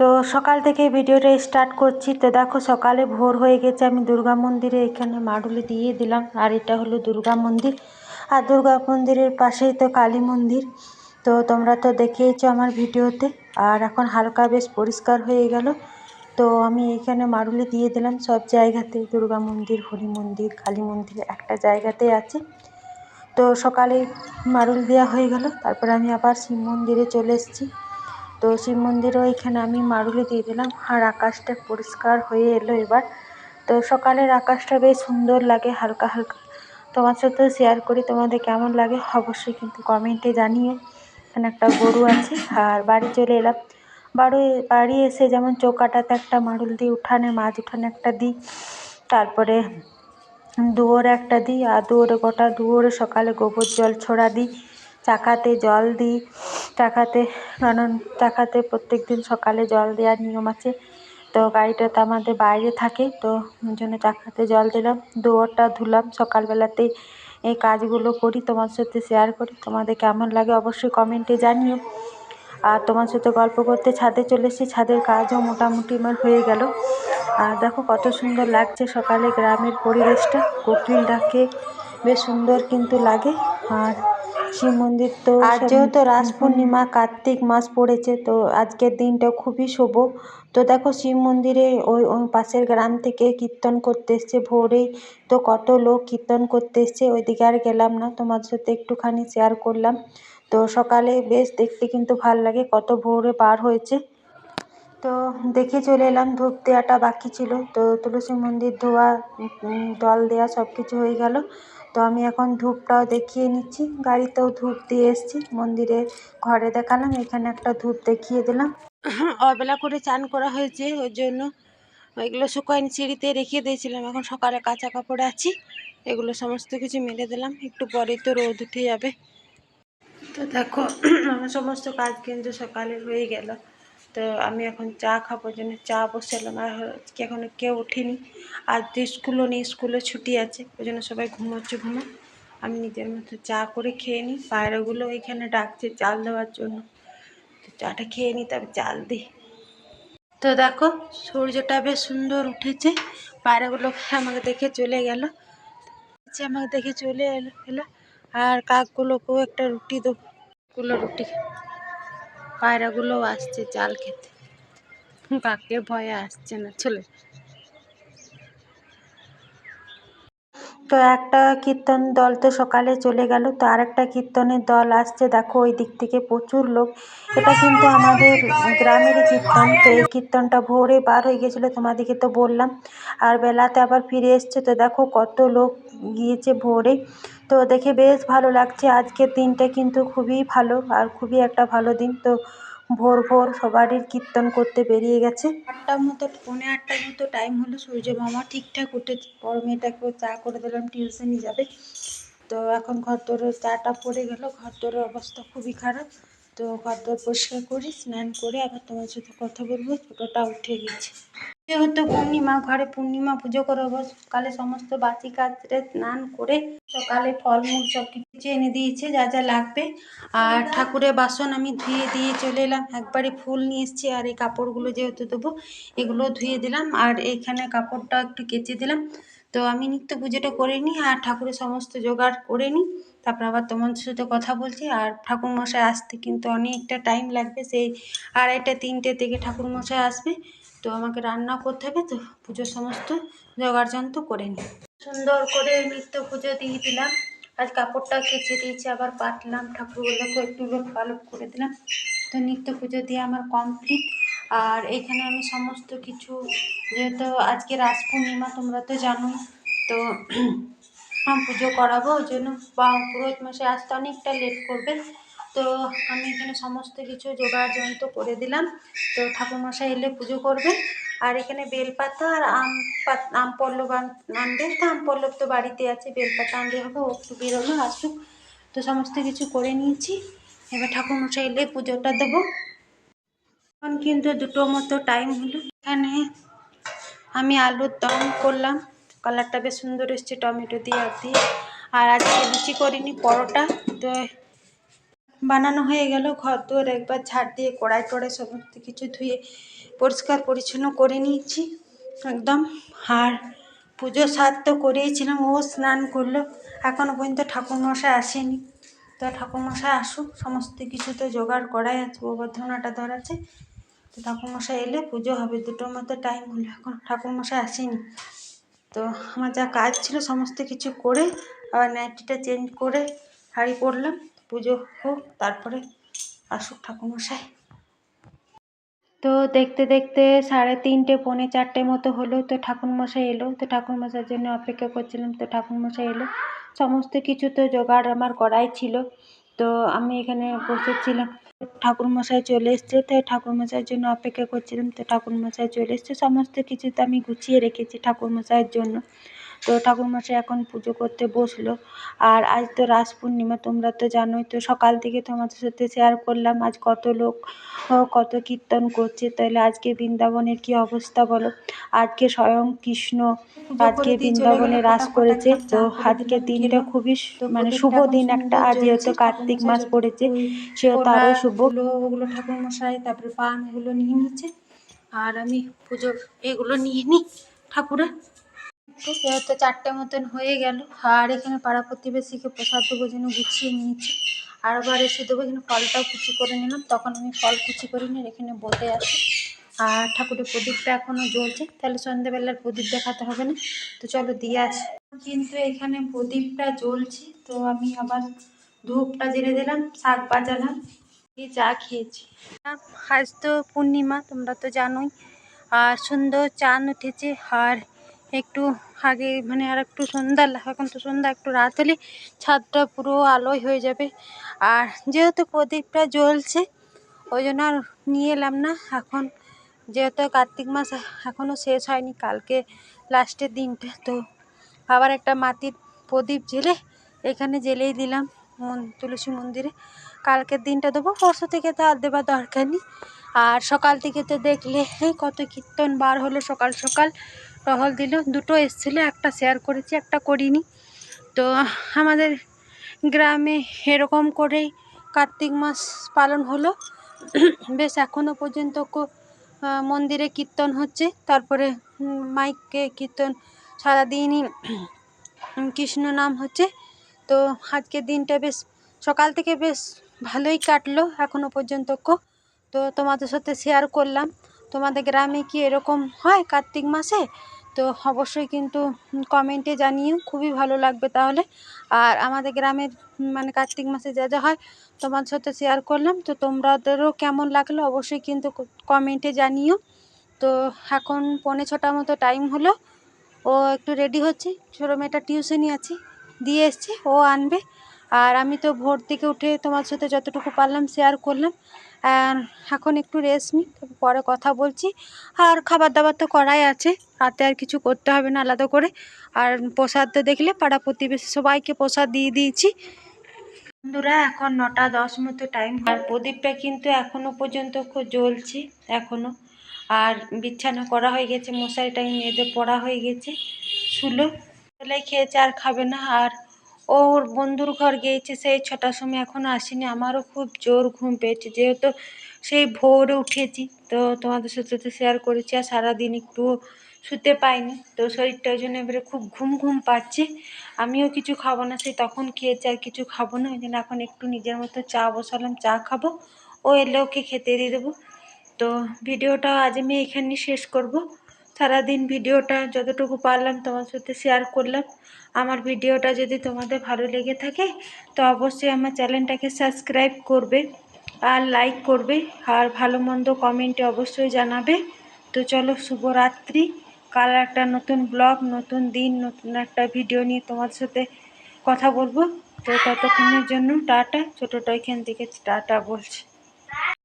তো সকাল থেকে ভিডিওটা স্টার্ট করছি। তো দেখো সকালে ভোর হয়ে গেছে, আমি দুর্গা মন্দিরে এখানে মাডুলি দিয়ে দিলাম। আর এটা হলো দুর্গা মন্দির। আর দুর্গা মন্দিরের পাশেই তো কালী মন্দির। তো তোমরা তো দেখেইছো আমার ভিডিওতে। আর এখন হালকা বেশ পরিষ্কার হয়ে গেল। তো আমি এখানে মারুলি দিয়ে দিলাম। সব জায়গাতে দুর্গা মন্দির, হরি মন্দির, কালী মন্দির একটা জায়গাতে আছে। তো সকালে মারুল দেওয়া হয়ে গেল। তারপরে আমি আবার শিব মন্দিরে চলে এসেছি। তো শিব মন্দিরেও এখানে আমি মারুলি দিয়ে দিলাম। আর আকাশটা পরিষ্কার হয়ে এলো এবার। তো সকালের আকাশটা বেশ সুন্দর লাগে, হালকা হালকা। তোমার সাথেও শেয়ার করি, তোমাদের কেমন লাগে অবশ্যই কিন্তু কমেন্টে জানিও। এখানে একটা গরু আছে, আর বাড়ি চলে এলাম। বাড়ি বাড়ি এসে যেমন চৌকাটাতে একটা মারুল দিই, উঠানে, মাঝ উঠানে একটা দিই, তারপরে দুয়োরে একটা দিই, আর দুয়োরে গোটা দুয়োরে সকালে গোবর জল ছোড়া দিই। চাকাতে জল দিই চাকাতে নানান চাকাতে প্রত্যেক দিন সকালে জল দেওয়ার নিয়ম আছে। তো গাড়িটা তো আমাদের বাইরে থাকে, তো ওই জন্য চাকাতে জল দিলাম, দুয়ারটা ধুলাম, সকালবেলাতেই এই কাজগুলো করি, তোমার সাথে শেয়ার করি। তোমাদের কেমন লাগে অবশ্যই কমেন্টে জানিও। আর তোমার সাথে গল্প করতে ছাদে চলে এসেছি, ছাদের কাজও মোটামুটি আমার হয়ে গেল। আর দেখো কত সুন্দর লাগছে সকালে গ্রামের পরিবেশটা, কোকিল ডাকে, বেশ সুন্দর কিন্তু লাগে। আর শিব মন্দির তো আর যেহেতু রাস পূর্ণিমা কার্তিক মাস পড়েছে তো আজকের দিনটা খুবই শুভ। তো দেখো শিব মন্দিরে ওই ওই পাশের গ্রাম থেকে কীর্তন করতে এসছে ভোরেই। তো কত লোক কীর্তন করতে এসছে ওইদিকে আর গেলাম না। তোমার সাথে একটুখানি শেয়ার করলাম। তো সকালে বেশ দেখতে কিন্তু ভালো লাগে কত ভোরে পার হয়েছে। তো দেখে চলে এলাম ধূপ দেওয়াটা বাকি ছিল। তো তুলসী মন্দির ধোয়া জল দেওয়া সব কিছু হয়ে গেল। তো আমি এখন ধূপটাও দেখিয়ে নিচ্ছি। গাড়িতেও ধূপ দিয়ে এসেছি। মন্দিরে ঘরে দেখালাম, এখানে একটা ধূপ দেখিয়ে দিলাম। অবেলা করে চান করা হয়েছে, ওই জন্য এগুলো শুকায়নি, সিঁড়িতে রেখে দিয়েছিলাম। এখন সকালে কাঁচা কাপড়ে আছি, এগুলো সমস্ত কিছু মেলে দিলাম। একটু পরেই তো রোদ উঠে যাবে। তো দেখো, আমার সমস্ত কাজ কিন্তু সকালে হয়ে গেল। তো আমি এখন চা খাব জন্য চা বসালাম। আর আজকে এখনও কেউ ওঠেনি আর তো স্কুলও নেই, স্কুলে ছুটি আছে, ওই জন্য সবাই ঘুমোচ্ছে ঘুমো। আমি নিজের মতো চা করে খেয়ে নিই। পায়রাগুলো এখানে ডাকছে চাল দেওয়ার জন্য। তো চাটা খেয়ে নিই, তবে চাল দিই। তো দেখো, সূর্যটা বেশ সুন্দর উঠেছে। পায়রাগুলো আমাকে দেখে চলে গেল। আমাকে দেখে চলে এলো। এলো আর কাকগুলোকেও একটা রুটি দেবো। গুলো রুটি। পায়রাগুলোও আসছে চাল খেতে। কাকে ভয়ে আসছে না, চলে। তো একটা কীর্তন দল তো সকালে চলে গেল, তো আরেকটা কীর্তনের দল আসছে। দেখো, ওই দিক থেকে প্রচুর লোক। এটা কিন্তু আমাদের গ্রামের কীর্তন, তো এই কীর্তনটা ভোরে বার হয়ে গেছিল, তোমাদেরকে তো বললাম। আর বেলাতে আবার ফিরে এসছে, তো দেখো কত লোক গিয়েছে ভোরে। তো দেখে বেশ ভালো লাগছে। আজকের দিনটা কিন্তু খুবই ভালো আর খুবই একটা ভালো দিন। তো ভোর ভোর সবারই কীর্তন করতে বেরিয়ে গেছে। আটটার মতো, পৌনে আটটার মতো টাইম হলো। সূর্য মামা ঠিকঠাক উঠে বড় মেয়েটাকেও চা করে দিলাম টিউশনি যাবে। তো এখন ঘর দোরের চাটা পড়ে গেল। ঘর দোরের অবস্থা খুবই খারাপ। তো ঘর দোর পরিষ্কার করি, স্নান করে আবার তোমার সাথে কথা বলব। ছোটোটা উঠে গেছে। যেহেতু পূর্ণিমা, ঘরে পূর্ণিমা পুজো করব সকালে সমস্ত বাসি কাজরে স্নান করে সকালে ফলমূল সব কিছু এনে দিয়েছে, যা যা লাগবে। আর ঠাকুরের বাসন আমি ধুয়ে দিয়ে চলে এলাম। একবারে ফুল নিয়ে এসেছি, আর এই কাপড়গুলো যেহেতু দেবো, এগুলো ধুয়ে দিলাম। আর এইখানে কাপড়টা একটু কেচে দিলাম। তো আমি নিত্য পুজোটা করে নিই, আর ঠাকুরের সমস্ত জোগাড় করে নিই। তারপর আবার তোমার সাথে কথা বলছি। আর ঠাকুরমশাই আসতে কিন্তু অনেকটা টাইম লাগবে, সেই আড়াইটা, তিনটে থেকে ঠাকুরমশাই আসবে। তো আমাকে রান্না করতে হবে তো পুজোর সমস্ত জোগাড় যন্ত্র করে নিই সুন্দর করে নিত্য পুজো দিয়ে দিলাম। আজ কাপড়টা কেচে দিয়েছি, আবার পাতলাম ঠাকুরগুলোকে একটু ভালো করে দিলাম। তো নিত্য পুজো দিয়ে আমার কমপ্লিট আর এখানে আমি সমস্ত কিছু, যেহেতু আজকে রাস পূর্ণিমা তোমরা তো জানো তো পুজো করাবো, ওই জন্য পুরোহিত মশাই আসতে অনেকটা লেট করবে তো আমি এখানে সমস্ত কিছু জোগাড় যন্ত্র করে দিলাম। তো ঠাকুরমশাই এলে পুজো করবে আর এখানে বেলপাতা আর আম আম পল্লব আনবে। তো আম পল্লব তো বাড়িতে আছে, বেলপাতা আনলে হবে, ও একটু বেরোলো, আসুক। তো সমস্ত কিছু করে নিয়েছি। এবার ঠাকুরমশাই এলে পুজোটা দেবো। এখন কিন্তু দুটো মতো টাইম হলো। এখানে আমি আলুর দম করলাম। কালারটা বেশ সুন্দর এসছে, টমেটো দিয়ে আর দিয়ে। আর আজকে লুচি করিনি, পরোটা। তো বানানো হয়ে গেল। ঘর দুয়ার একবার ঝাড় দিয়ে কড়াই টড়াই সমস্ত কিছু ধুয়ে পরিষ্কার পরিচ্ছন্ন করে নিয়েছি। একদম আর পুজো সার তো করেইছিলাম, ও স্নান করল। এখনও পর্যন্ত ঠাকুরমশাই আসেনি। তো ঠাকুরমশাই আসুক, সমস্ত কিছু তো জোগাড় করাই আছে, গোবর্ধনাটা ধর আছে তো ঠাকুরমশাই এলে পুজো হবে, দুটোর মতো টাইম হলো, এখন ঠাকুরমশাই আসেনি। তো আমার যা কাজ ছিল, সমস্ত কিছু করে আবার নাইটিটা চেঞ্জ করে শাড়ি পরলাম। পুজো হোক, তারপরে আসুক ঠাকুরমশাই। তো দেখতে দেখতে সাড়ে তিনটে, পৌনে চারটে মতো হলো, তো ঠাকুরমশাই এলো। তো ঠাকুরমশাইয়ের জন্য অপেক্ষা করছিলাম, তো ঠাকুরমশাই এলো। সমস্ত কিছু তো জোগাড় আমার করাই ছিল। তো আমি এখানে বসেছিলাম। ঠাকুরমশাই চলে এসছে, তো ঠাকুরমশাইয়ের জন্য অপেক্ষা করছিলাম, তো ঠাকুরমশাই চলে এসছে। সমস্ত কিছু তো আমি গুছিয়ে রেখেছি ঠাকুরমশাইয়ের জন্য। তো ঠাকুরমশাই এখন পুজো করতে বসল। আর আজ তো রাস পূর্ণিমা তোমরা তো জানোই তো সকাল থেকে তোমাদের সাথে শেয়ার করলাম আজ কত লোক কত কীর্তন করছে। তাহলে আজকে বৃন্দাবনের কি অবস্থা বলো? আজকে স্বয়ং কৃষ্ণ আজকে বৃন্দাবনে রাস করেছে। তো আজকে দিনটা খুবই মানে শুভ দিন একটা। আজ যেহেতু কার্তিক মাস পড়েছে সেহেতু আরও শুভ। ওগুলো ঠাকুরমশাই তারপরে পান এগুলো নিয়ে নিচ্ছে। আর আমি পুজোর এগুলো নিয়ে নিই ঠাকুরের। তো যেহেতু চারটে মতন হয়ে গেল। আর এখানে পাড়া প্রতিবেশীকে প্রসাদ দেবো জন্য গুছিয়ে নিয়েছি। আর আবার এসে দেবো, এখানে ফলটাও কুচি করে নিলাম। তখন আমি ফল কুচি করে নিয়ে এখানে বসে আছি। আর ঠাকুরের প্রদীপটা এখনও জ্বলছে। তাহলে সন্ধ্যেবেলার প্রদীপ দেখাতে হবে না। তো চলো দিয়ে আসি। কিন্তু এখানে প্রদীপটা জ্বলছে। তো আমি আবার ধূপটা জেলে দিলাম, শাক বাজালাম এই চা খেয়েছি। আজ তো পূর্ণিমা, তোমরা তো জানোই। আর সুন্দর চান উঠেছে। আর একটু আগে মানে আর একটু সন্ধ্যা, এখন তো সন্ধ্যা, একটু রাত হলে ছাদটা পুরো আলোয় হয়ে যাবে। আর যেহেতু প্রদীপটা জ্বলছে, ওই জন্য আর নিয়ে এলাম না এখন। যেহেতু কার্তিক মাস এখনও শেষ হয়নি, কালকে লাস্টের দিনটা, তো আবার একটা মাটির প্রদীপ জেলে এখানে জেলেই দিলাম তুলসী মন্দিরে। কালকের দিনটা দেবো, পরশু থেকে তো আর দেবার দরকার নেই। আর সকাল থেকে তো দেখলে কত কীর্তন বার হলো সকাল সকাল। টহল দিল। দুটো এসেছিল, একটা শেয়ার করেছি, একটা করিনি। তো আমাদের গ্রামে এরকম করেই কার্তিক মাস পালন হলো। বেশ এখনও পর্যন্ত মন্দিরে কীর্তন হচ্ছে। তারপরে মাইকে কীর্তন সারাদিনই কৃষ্ণ নাম হচ্ছে। তো আজকের দিনটা বেশ, সকাল থেকে বেশ ভালোই কাটলো এখনও পর্যন্ত তো তোমাদের সাথে শেয়ার করলাম। তোমাদের গ্রামে কি এরকম হয় কার্তিক মাসে? তো অবশ্যই কিন্তু কমেন্টে জানিও, খুবই ভালো লাগবে তাহলে। আর আমাদের গ্রামের মানে কার্তিক মাসে যা যা হয় তোমার সাথে শেয়ার করলাম। তো তোমাদেরও কেমন লাগল অবশ্যই কিন্তু কমেন্টে জানিও। তো এখন পৌনে ছটা মতো টাইম হলো। ও একটু রেডি হচ্ছে। ছোটো মেয়েটা টিউশনই আছে, দিয়ে এসছে, ও আনবে। আর আমি তো ভোর থেকে উঠে তোমার সাথে যতটুকু পারলাম শেয়ার করলাম। এখন একটু রেস্ট নিই পরে কথা বলছি। আর খাবার দাবার তো করাই আছে, রাতে আর কিছু করতে হবে না আলাদা করে। আর প্রসাদ তো দেখলে পাড়া প্রতিবেশী সবাইকে প্রসাদ দিয়ে দিয়েছি। বন্ধুরা, এখন নটা দশ মতো টাইম আর প্রদীপটা কিন্তু এখনও পর্যন্ত খুব জ্বলছে এখনও আর বিছানা করা হয়ে গেছে মশারিটা মেয়েদের পড়া হয়ে গেছে, শুলো। খেয়েছে আর খাবে না, আর ওর বন্ধুর ঘর গিয়েছে, সেই ছটার সময় এখনও আসেনি। আমারও খুব জোর ঘুম পেয়েছে, যেহেতু সেই ভোরে উঠেছি। তো তোমাদের সাথে তো শেয়ার করেছি, আর সারাদিন একটু শুতে পাইনি। তো শরীরটা ওই জন্য এবারে খুব ঘুম ঘুম পাচ্ছে। আমিও কিছু খাব না, সেই তখন খেয়েছি আর কিছু খাব না। ওই জন্য এখন একটু নিজের মতো চা বসালাম, চা খাব। ও এলে ওকে খেতে দিয়ে দেবো। তো ভিডিওটা আজ আমি এখানেই শেষ করব। সারাদিন ভিডিওটা যতটুকু পারলাম তোমার সাথে শেয়ার করলাম। আমার ভিডিওটা যদি তোমাদের ভালো লেগে থাকে, তো অবশ্যই আমার চ্যানেলটাকে সাবস্ক্রাইব করবে আর লাইক করবে আর ভালো মন্দ কমেন্টে অবশ্যই জানাবে। তো চলো, শুভরাত্রি। কাল একটা নতুন ব্লগ, নতুন দিন, নতুন একটা ভিডিও নিয়ে তোমার সাথে কথা বলব। তো ততক্ষণের জন্য টাটা। ছোটোটা এখান থেকে টাটা বলছি।